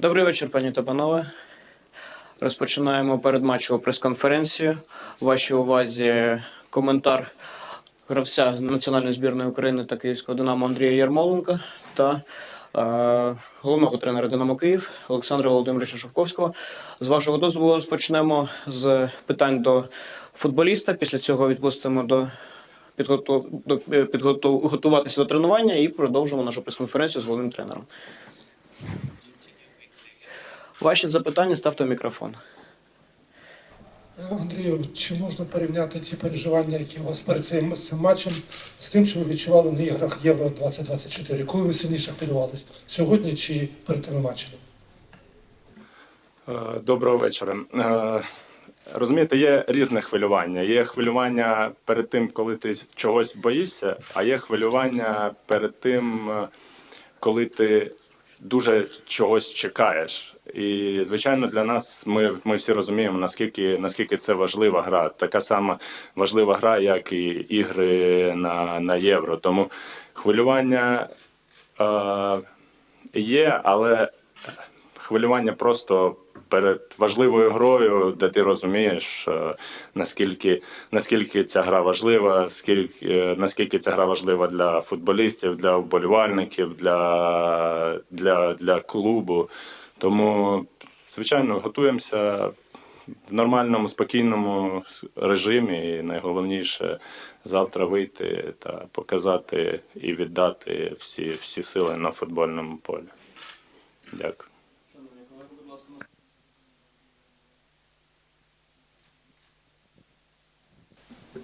Добрий вечір, пані та панове. Розпочинаємо передматчеву прес-конференцію. Вашій увазі коментар гравця національної збірної України та Київського Динамо Андрія Ярмоленка та е, головного тренера Динамо Київ Олександра Володимировича Шовковського. З вашого дозволу розпочнемо з питань до футболіста. Після цього відпустимо до підготов... до е, до тренування і продовжимо нашу прес-конференцію з головним тренером. Ваші запитання ставте в мікрофон. Андрію, чи можна порівняти ці переживання, які у вас перед цим, матчем, з тим, що ви відчували на іграх Євро 2024? Коли ви сильніше хвилювались? Сьогодні чи перед тими матчами? Е, Доброго вечора. Е, Розумієте, є різне хвилювання. Є хвилювання перед тим, коли ти чогось боїшся, а є хвилювання перед тим, коли ти дуже чогось чекаєш. І звичайно, для нас ми, ми всі розуміємо, наскільки, наскільки це важлива гра. Така сама важлива гра, як і ігри на, на євро. Тому хвилювання е, є, але хвилювання просто перед важливою грою, де ти розумієш, е, наскільки, наскільки ця гра важлива, скільки, е, наскільки ця гра важлива для футболістів, для вболівальників, для, для, для клубу. Тому, звичайно, готуємося в нормальному, спокійному режимі. І найголовніше завтра вийти та показати і віддати всі, всі сили на футбольному полі. Дякую.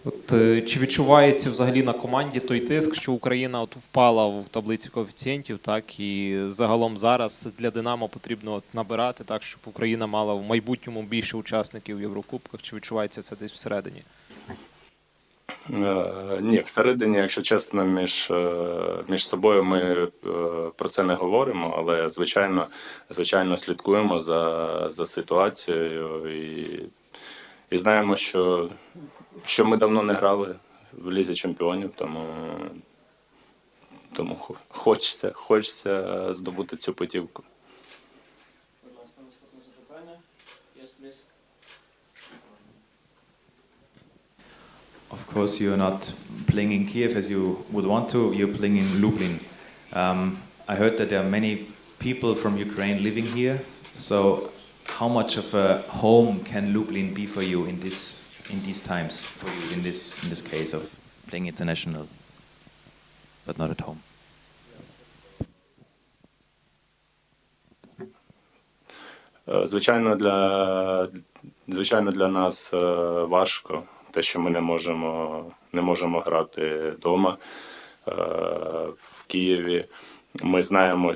От е, чи відчувається взагалі на команді той тиск, що Україна от впала в таблиці коефіцієнтів, так і загалом зараз для Динамо потрібно от набирати так, щоб Україна мала в майбутньому більше учасників в Єврокубках? Чи відчувається це десь всередині? Е, ні, всередині, якщо чесно, між, е, між собою ми про це не говоримо, але звичайно, звичайно слідкуємо за, за ситуацією і, і знаємо, що, що ми давно не грали в лізі чемпіонів, тому, тому хо- хочеться, хочеться здобути цю путівку. Будь ласка, наступне. Of course, you're not playing in Kiev as you would want to. You're playing in Lublin. Um, I heard that there are many people from Ukraine living here. So, how much of a home can Lublin be for you in this in these times? For you in this in this case of playing international, but not at home. Е, Звичайно, для, звичайно, для нас е, важко те, що ми не можемо, не можемо грати вдома е, в Києві. Ми знаємо,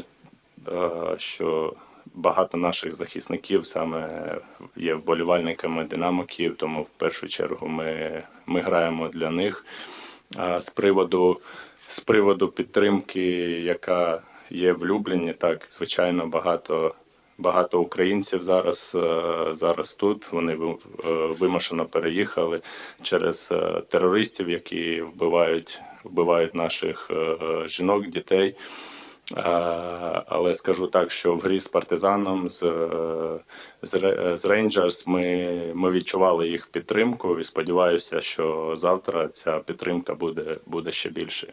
е, що багато наших захисників саме є вболівальниками Динамо Київ, тому в першу чергу ми, ми граємо для них. А з приводу, з приводу підтримки, яка є в Любліні, так, звичайно, багато Багато українців зараз, е, зараз тут. Вони е, вимушено переїхали через е, терористів, які вбивають, вбивають наших жінок, дітей. Е, Але скажу так, що в грі з партизаном, з, е, з, Рейнджерс ми, ми відчували їх підтримку і сподіваюся, що завтра ця підтримка буде, буде ще більшою.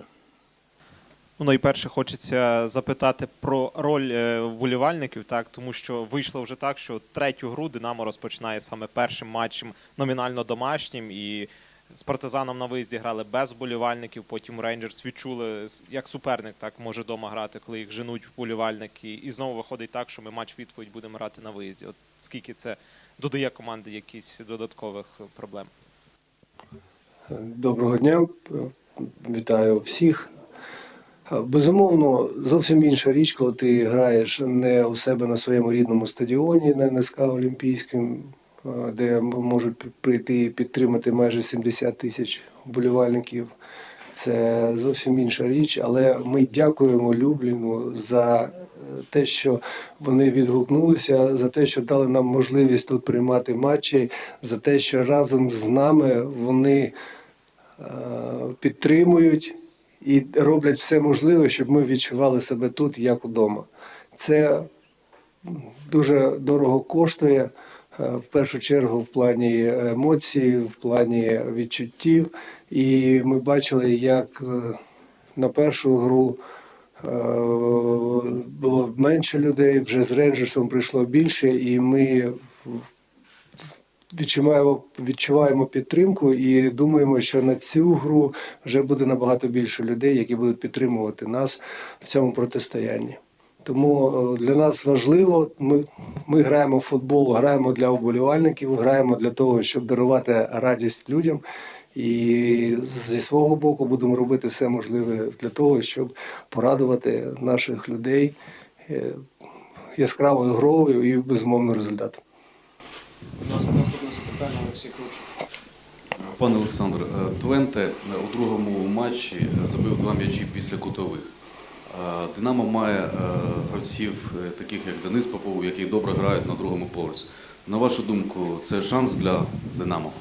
Ну, найперше хочеться запитати про роль е, вболівальників, так тому що вийшло вже так, що третю гру Динамо розпочинає саме першим матчем номінально домашнім, і з партизаном на виїзді грали без вболівальників. Потім Рейнджерс відчули, як суперник так може дома грати, коли їх женуть вболівальники. І знову виходить так, що ми матч відповідь будемо грати на виїзді. От скільки це додає команди якісь додаткових проблем? Доброго дня, вітаю всіх. Безумовно, зовсім інша річ, коли ти граєш не у себе на своєму рідному стадіоні, на НСК Олімпійському, де можуть прийти і підтримати майже 70 тисяч вболівальників. Це зовсім інша річ, але ми дякуємо Любліну за е, те, що вони відгукнулися, за те, що дали нам можливість тут приймати матчі, за те, що разом з нами вони е, підтримують і роблять все можливе, щоб ми відчували себе тут як удома. Це дуже дорого коштує. Е, В першу чергу в плані емоцій, в плані відчуттів. І ми бачили, як е, на першу гру е, було менше людей, вже з Рейнджерсом прийшло більше, і ми відчуваємо, відчуваємо підтримку і думаємо, що на цю гру вже буде набагато більше людей, які будуть підтримувати нас в цьому протистоянні. Тому е, для нас важливо, ми, ми граємо в футбол, граємо для вболівальників, граємо для того, щоб дарувати радість людям. І зі свого боку будемо робити все можливе для того, щоб порадувати наших людей е, яскравою грою і безумовно результатом. У нас наступне запитання Олексій Кручик. Пане Олександр, е, Твенте у другому матчі забив два м'ячі після кутових. Динамо має е, гравців, е, таких як Денис Попов, які добре грають на другому поверсі. На вашу думку, це шанс для Динамо?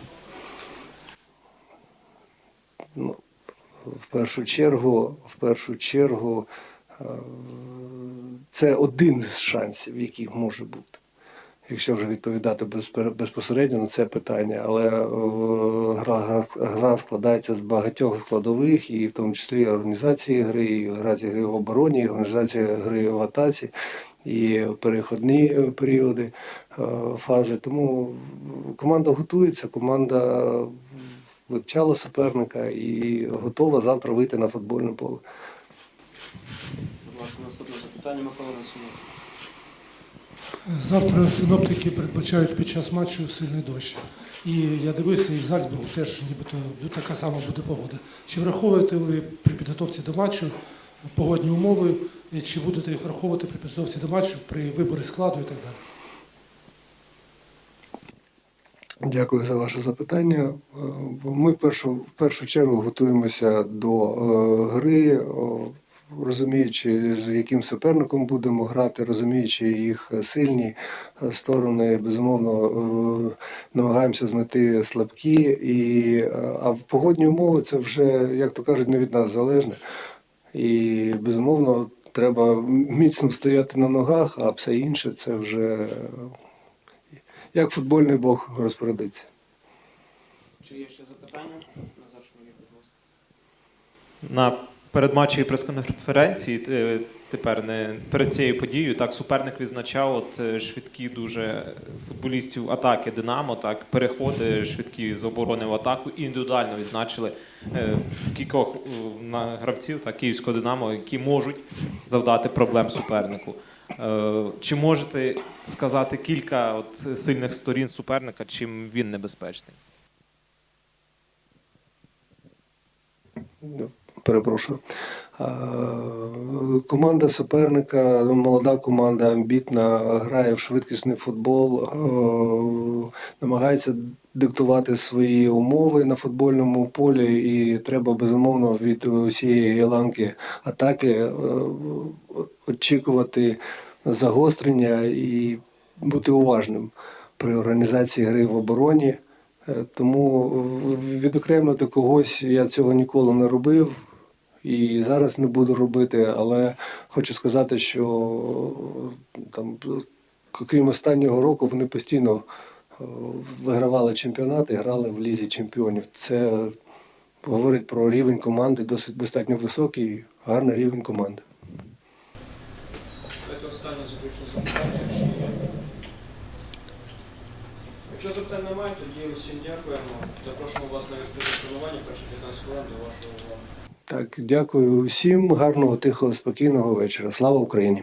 Ну, в першу чергу, в першу чергу, е, це один з шансів, який може бути. Якщо вже відповідати безпосередньо на це питання, але е, гра, гра, складається з багатьох складових, і в тому числі організації гри, і організації гри в обороні, і організація гри в атаці, і переходні е, періоди е, фази. Тому команда готується, команда вивчала суперника і готова завтра вийти на футбольне поле. Будь ласка, наступне запитання Микола Васильович. Завтра синоптики передбачають під час матчу сильний дощ. І я дивився, і в Зальцбургу теж нібито така сама буде погода. Чи враховуєте ви при підготовці до матчу погодні умови, чи будете їх враховувати при підготовці до матчу при виборі складу і так далі? Дякую за ваше запитання. Е, Ми в першу, в першу чергу готуємося до е, гри, розуміючи, з яким суперником будемо грати, розуміючи їх сильні сторони, безумовно е, намагаємося знайти слабкі. І, е, а в погодні умови це вже, як то кажуть, не від нас залежне. І безумовно треба міцно стояти на ногах, а все інше це вже як футбольний бог розпорядиться. Чи є ще запитання? Назар Шмелів, будь ласка. На передматчевій прес-конференції е, тепер не перед цією подією, так суперник відзначав от е, швидкі дуже футболістів атаки Динамо, так переходи швидкі з оборони в атаку. І індивідуально відзначили е, кількох гравців так, київського Динамо, які можуть завдати проблем супернику. Чи можете сказати кілька от сильних сторін суперника, чим він небезпечний? Перепрошую. Команда суперника, молода команда, амбітна, грає в швидкісний футбол, намагається диктувати свої умови на футбольному полі, і треба безумовно від усієї ланки атаки очікувати загострення і бути уважним при організації гри в обороні. Е, Тому відокремити когось я цього ніколи не робив і зараз не буду робити, але хочу сказати, що там, крім останнього року, вони постійно е, вигравали чемпіонати, грали в лізі чемпіонів. Це говорить про рівень команди, досить достатньо високий, гарний рівень команди. Це запитання, якщо запитань немає, тоді усім дякуємо. Запрошуємо вас на відкрите тренування перші 15 хвилин до вашої уваги. Так, дякую всім, гарного, тихого, спокійного вечора. Слава Україні!